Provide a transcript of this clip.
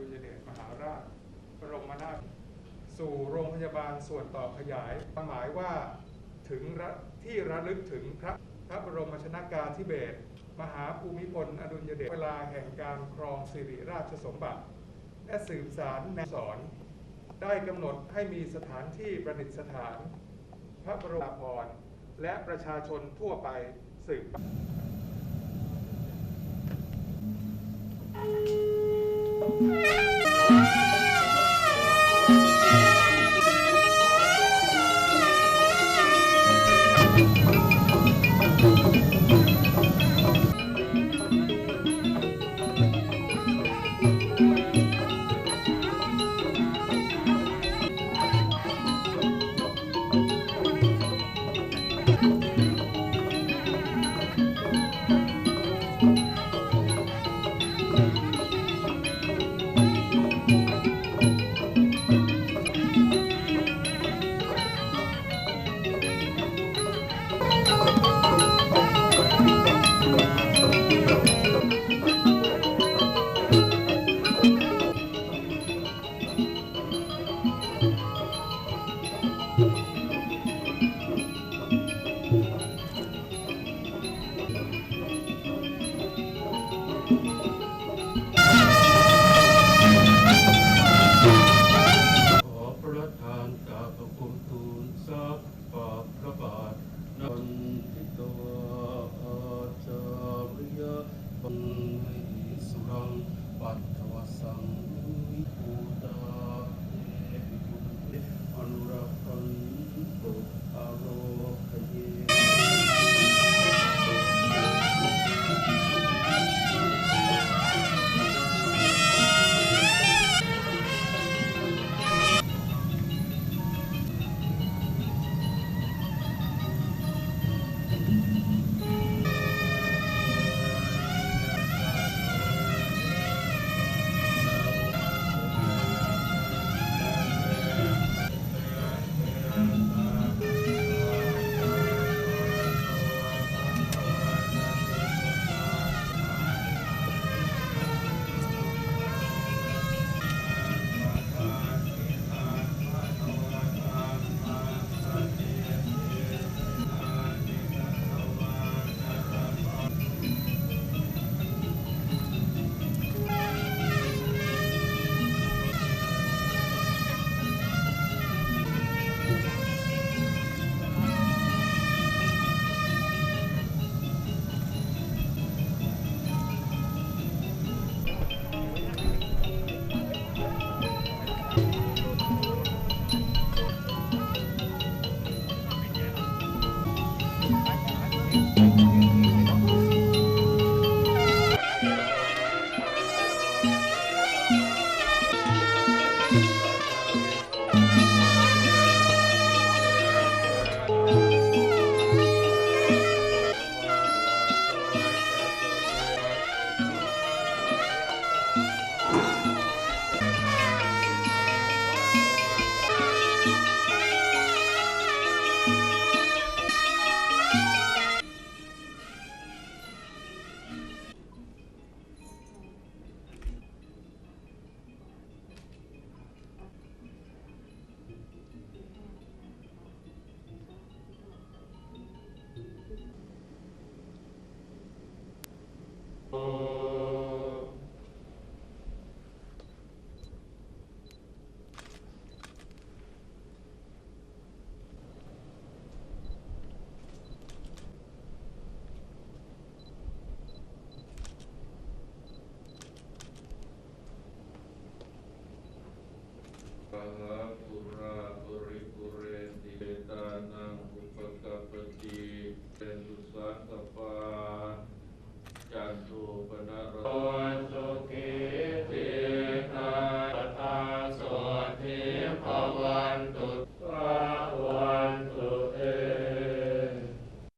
ดุลยเดชมหาราชบรมนาถสู่โรงพยาบาลส่วนต่อขยายความหมายว่าถึงที่ระลึกถึงพระพระบรมชนากาธิเบศมหาภูมิพลอดุลยเดชเวลาแห่งการครองสิริราชสมบัติ และสืบสารแนวสอน ได้กำหนดให้มีสถานที่ประดิษฐาน พระบรมพรและประชาชนทั่วไปสืบ Thank you. Música 万德无上。 หาปุราปุริปุเร